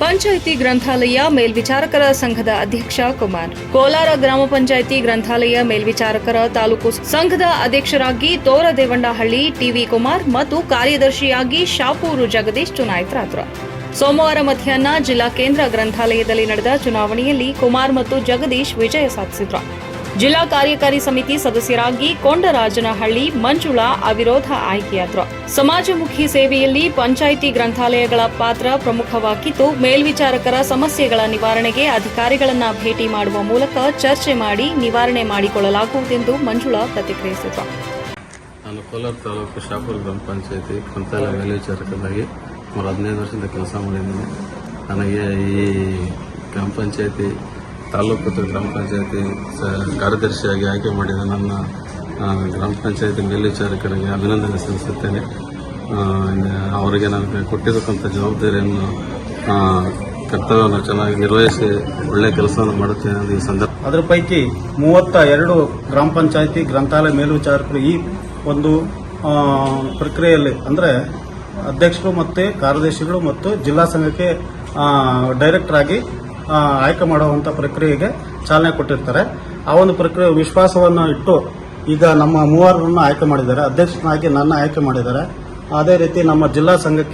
ಪಂಚಾಯಿತಿ ಗ್ರಂಥಾಲಯ ಮೇಲ್ವಿಚಾರಕರ ಸಂಘದ ಅಧ್ಯಕ್ಷ ಕುಮಾರ್. ಕೋಲಾರ ಗ್ರಾಮ ಪಂಚಾಯಿತಿ ಗ್ರಂಥಾಲಯ ಮೇಲ್ವಿಚಾರಕರ ತಾಲೂಕು ಸಂಘದ ಅಧ್ಯಕ್ಷರಾಗಿ ತೋರದೇವಣ್ಣಹಳ್ಳಿ, ಟಿವಿ ಕುಮಾರ್ ಮತ್ತು ಕಾರ್ಯದರ್ಶಿಯಾಗಿ ಶಾಪೂರು ಜಗದೀಶ್ ಚುನಾಯಿತರಾದರು ಸೋಮವಾರ ಮಧ್ಯಾಹ್ನ ಜಿಲ್ಲಾ ಕೇಂದ್ರ ಗ್ರಂಥಾಲಯದಲ್ಲಿ ನಡೆದ ಚುನಾವಣೆಯಲ್ಲಿ ಕುಮಾರ್ ಮತ್ತು ಜಗದೀಶ್ ವಿಜಯ ಸಾಧಿಸಿದ್ರು. ಜಿಲ್ಲಾ ಕಾರ್ಯಕಾರಿ ಸಮಿತಿ ಸದಸ್ಯರಾಗಿ ಕೊಂಡರಾಜನಹಳ್ಳಿ, ಮಂಜುಳಾ ಅವಿರೋಧ ಆಯ್ಕೆಯಾದರು. ಸಮಾಜಮುಖಿ ಸೇವೆಯಲ್ಲಿ ಪಂಚಾಯಿತಿ ಗ್ರಂಥಾಲಯಗಳ ಪಾತ್ರ ಪ್ರಮುಖವಾಗಿದ್ದು, ಮೇಲ್ವಿಚಾರಕರ ಸಮಸ್ಯೆಗಳ ನಿವಾರಣೆಗೆ ಅಧಿಕಾರಿಗಳನ್ನ ಭೇಟಿ ಮಾಡುವ ಮೂಲಕ ಚರ್ಚೆ ಮಾಡಿ ನಿವಾರಣೆ ಮಾಡಿಕೊಳ್ಳಲಾಗುವುದೆಂದು ಮಂಜುಳಾ ಪ್ರತಿಕ್ರಿಯಿಸಿದರು. ನಾನು ಕೋಲಾರ ತಾಲೂಕು ಶಾಪುರ ಗ್ರಾಮ ಪಂಚಾಯತಿ ಗ್ರಂಥಾಲಯ ಮೇಲ್ವಿಚಾರಕರಾಗಿ ಸುಮಾರು ಹದಿನೈದು ವರ್ಷದಿಂದ ಕೆಲಸ ಮಾಡಿದ್ದೀನಿ. ನನಗೆ ಈ ಗ್ರಾಮ ಪಂಚಾಯತಿ ತಾಲೂಕು ಗ್ರಾಮ ಪಂಚಾಯತಿ ಕಾರ್ಯದರ್ಶಿಯಾಗಿ ಆಯ್ಕೆ ಮಾಡಿದ ನನ್ನ ಗ್ರಾಮ ಪಂಚಾಯತಿ ಮೇಲ್ವಿಚಾರಕರಿಗೆ ಅಭಿನಂದನೆ ಸಲ್ಲಿಸುತ್ತೇನೆ. ಅವರಿಗೆ ನನಗೆ ಕೊಟ್ಟಿರತಕ್ಕಂಥ ಜವಾಬ್ದಾರಿಯನ್ನು ಕರ್ತವ್ಯವನ್ನು ಚೆನ್ನಾಗಿ ನಿರ್ವಹಿಸಿ ಒಳ್ಳೆಯ ಕೆಲಸವನ್ನು ಮಾಡುತ್ತೇನೆ ಈ ಸಂದರ್ಭ. ಅದರ ಪೈಕಿ ಮೂವತ್ತ ಎರಡು ಗ್ರಾಮ ಪಂಚಾಯತಿ ಗ್ರಂಥಾಲಯ ಮೇಲ್ವಿಚಾರಕರು ಈ ಒಂದು ಪ್ರಕ್ರಿಯೆಯಲ್ಲಿ ಅಂದರೆ ಅಧ್ಯಕ್ಷರು ಮತ್ತು ಕಾರ್ಯದರ್ಶಿಗಳು ಮತ್ತು ಜಿಲ್ಲಾ ಸಂಘಕ್ಕೆ ಡೈರೆಕ್ಟರ್ ಆಗಿ ಆಯ್ಕೆ ಮಾಡುವಂಥ ಪ್ರಕ್ರಿಯೆಗೆ ಚಾಲನೆ ಕೊಟ್ಟಿರ್ತಾರೆ. ಆ ಒಂದು ಪ್ರಕ್ರಿಯೆ ವಿಶ್ವಾಸವನ್ನು ಇಟ್ಟು ಈಗ ನಮ್ಮ ಮೂವರನ್ನು ಆಯ್ಕೆ ಮಾಡಿದ್ದಾರೆ. ಅಧ್ಯಕ್ಷನಾಗಿ ನನ್ನ ಆಯ್ಕೆ ಮಾಡಿದ್ದಾರೆ. ಅದೇ ರೀತಿ ನಮ್ಮ ಜಿಲ್ಲಾ ಸಂಘಕ್ಕೆ